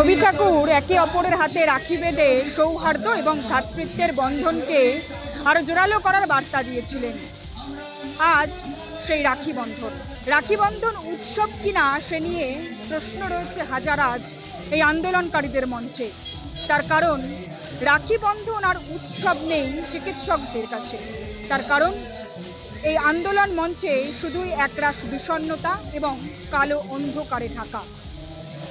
রবি ঠাকুর একে অপরের হাতে রাখি বেঁধে সৌহার্দ্য এবং ভ্রাতৃত্বের বন্ধনকে আরও জোরালো করার বার্তা দিয়েছিলেন। আজ সেই রাখি বন্ধন। রাখি বন্ধন উৎসব কিনা সে নিয়ে প্রশ্ন রয়েছে হাজার আজ এই আন্দোলনকারীদের মঞ্চে। তার কারণ, রাখি বন্ধন আর উৎসব নেই চিকিৎসকদের কাছে। তার কারণ, এই আন্দোলন মঞ্চে শুধুই একরাশ বিষণ্ণতা এবং কালো অন্ধকারে ঢাকা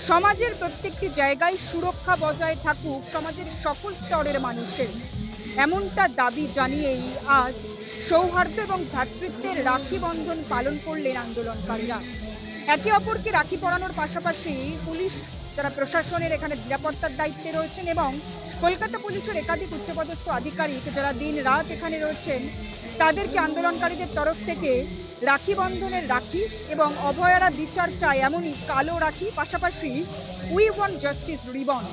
সমাজের প্রত্যেকটি জায়গায় সুরক্ষা বজায় থাকুক, সমাজের সকল স্তরের মানুষের। এমনটা দাবি জানিয়েই আজ সৌহার্দ্য এবং ভ্রাতৃত্বের রাখি বন্ধন পালন করলেন আন্দোলনকারীরা। একে অপরকে রাখি পরানোর পাশাপাশি পুলিশ যারা প্রশাসনের এখানে নিরাপত্তার দায়িত্বে রয়েছেন এবং কলকাতা পুলিশের একাধিক উচ্চপদস্থ আধিকারিক যারা দিন রাত এখানে রয়েছেন, তাদেরকে আন্দোলনকারীদের তরফ থেকে রাখি বন্ধনের রাখি এবং অভয়ারা বিচার চায় এমনই কালো রাখি, পাশাপাশি উই ওয়ান জাস্টিস রিবন।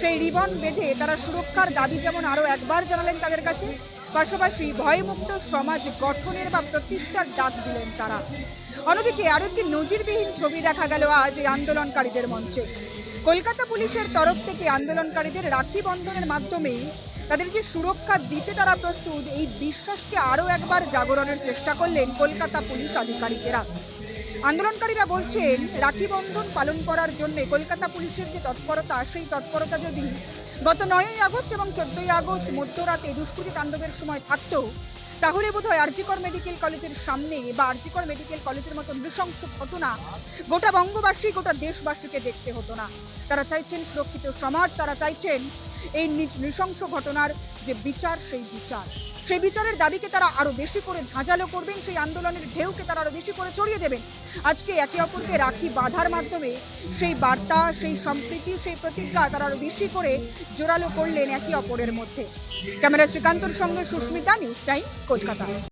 সেই রিবন বেঁধে তারা সুরক্ষার দাবি যেমন আরও একবার জানালেন তাদের কাছে, পাশাপাশি ভয়মুক্ত সমাজ গঠনের বা প্রতিষ্ঠার ডাক দিলেন তারা। অন্যদিকে আরও একটি নজিরবিহীন ছবি দেখা গেল আজ এই আন্দোলনকারীদের মঞ্চে। কলকাতা পুলিশের তরফ থেকে আন্দোলনকারীদের রাখি বন্ধনের মাধ্যমে তাদের যে সুরক্ষা দিতে তারা প্রস্তুত। এই বিশ্বাসকে আরও একবার জাগরণের চেষ্টা করলেন কলকাতা পুলিশ আধিকারিকেরা। আন্দোলনকারীরা বলছেন, রাখি বন্ধন পালন করার জন্য কলকাতা পুলিশের যে তৎপরতা, সেই তৎপরতা যদি গত নয়ই আগস্ট এবং চোদ্দই আগস্ট মধ্যরাতে দুষ্কৃতী তাণ্ডবের সময় থাকতো তাহলে বোধহয় আরজিকর মেডিকেল কলেজের সামনে বা আরজিকর মেডিকেল কলেজের মতো নৃশংস ঘটনা গোটা বঙ্গবাসী, গোটা দেশবাসীকে দেখতে হতো না। তারা চাইছেন সুরক্ষিত সমাজ, তারা চাইছেন এই নৃশংস ঘটনার যে বিচার, সেই বিচার। সেই বিচারের দাবিকে তারা আরও বেশি করে ঝাঁঝালো করবেন, সেই আন্দোলনের ঢেউকে তারা আরও বেশি করে ছড়িয়ে দেবেন। আজকে একে অপরকে রাখি বাঁধার মাধ্যমে সেই বার্তা, সেই সম্প্রীতি, সেই প্রতিজ্ঞা তারা আরও বেশি করে জোরালো করলেন একে অপরের মধ্যে। ক্যামেরা শ্রীকান্তর সঙ্গে সুস্মিতা নিউজ টাইম কলকাতা।